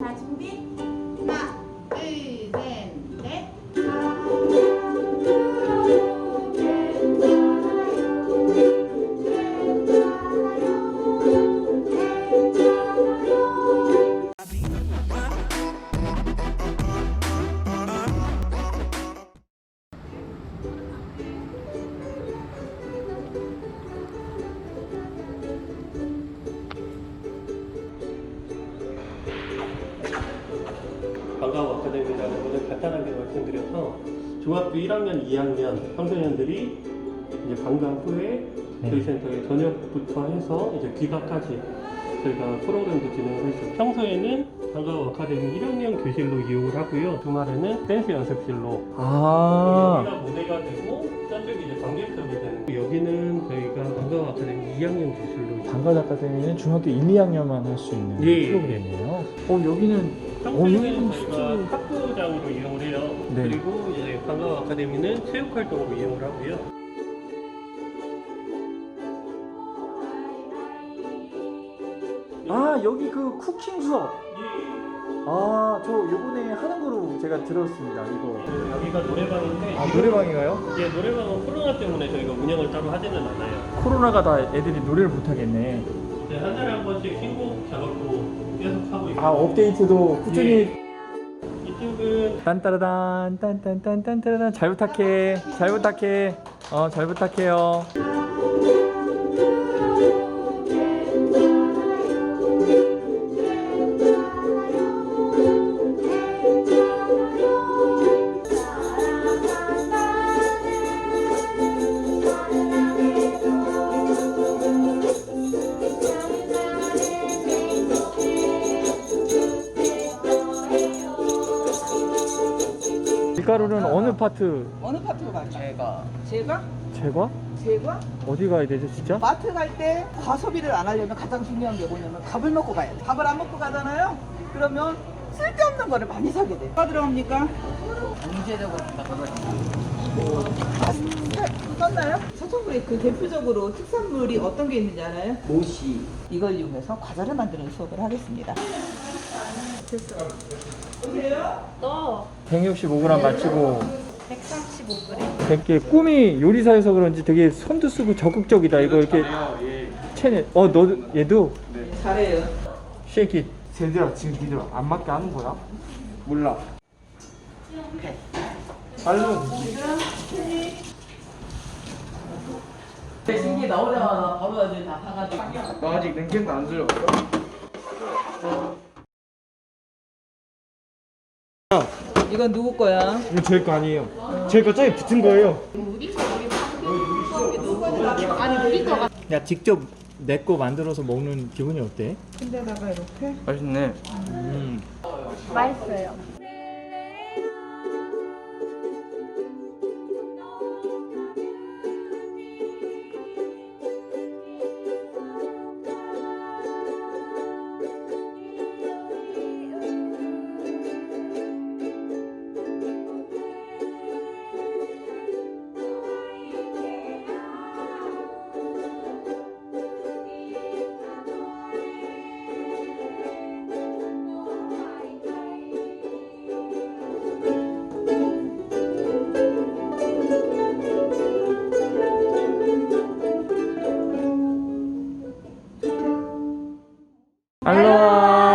자, 준비. 반가워 아카데미라는 것을 간단하게 말씀드려서 중학교 1학년, 2학년 청소년들이 이제 방과 후에 네. 저희 센터에 저녁부터 해서 이제 귀가까지 저희가 프로그램도 진행을 했죠. 평소에는 방과후 아카데미 1학년 교실로 이용을 하고요. 주말에는 댄스 연습실로 아, 여기가 무대가 되고 저쪽이 이제 관객석이 되는 거예요. 여기는 저희가 방과후 아카데미 2학년 교실로 방과 아카데미는 중학교 1, 2학년만 할 수 있는 예. 프로그램이에요. 어, 여기는 어, 평소에는 저희가 탁구장으로 이용을 해요. 네. 그리고 이제 방과후 아카데미는 체육 활동으로 이용을 하고요. 아, 여기 그 쿠킹 수업. 아, 저 요번에 하는 거로 제가 들었습니다. 이거. 그 여기가 노래방인데 아, 지금 노래방인가요? 이게 노래방은 코로나 때문에 저희가 운영을 따로 하지는 않아요. 코로나가 다 애들이 노래를 못 하겠네. 이제 한 달에 한 번씩 신곡 작업도 계속 하고 있고 아, 업데이트도 꾸준히 이쪽은 딴따라단 딴딴딴딴따라단 잘 부탁해. 잘 부탁해. 어, 잘 부탁해요. 밀가루는 어느 파트 어느 파트로 갈까요? 제가. 제가? 제과? 제가? 어디 가야 되죠, 진짜? 마트 갈 때 과소비를 안 하려면 가장 중요한 게 뭐냐면 밥을 먹고 가야 돼. 밥을 안 먹고 가잖아요? 그러면 쓸데없는 거를 많이 사게 돼. 뭐가 들어갑니까? 문제적으로 썼나요? 서천구리 그 대표적으로 특산물이 어떤 게 있는지 알아요? 모시. 이걸 이용해서 과자를 만드는 수업을 하겠습니다. 됐어. 보세요. 165g 마치고 135g 100개 꿈이 요리사여서 그런지 되게 손도 쓰고 적극적이다 이거 이렇게 체내 어 너도 얘도 잘해요. 쉐이키 쟤들아 지금 니들 안 맞게 하는 거야? 몰라 알로 신기 나오자마자 바로 이제 다 사가지고. 나 아직 냉장고 안 들어 이건 누구 거야? 이거 제 거 아니에요 제 거 저기 붙은 거예요 야 직접 내 거 만들어서 먹는 기분이 어때? 근데다가 이렇게 맛있네 음. 맛있어요. 알로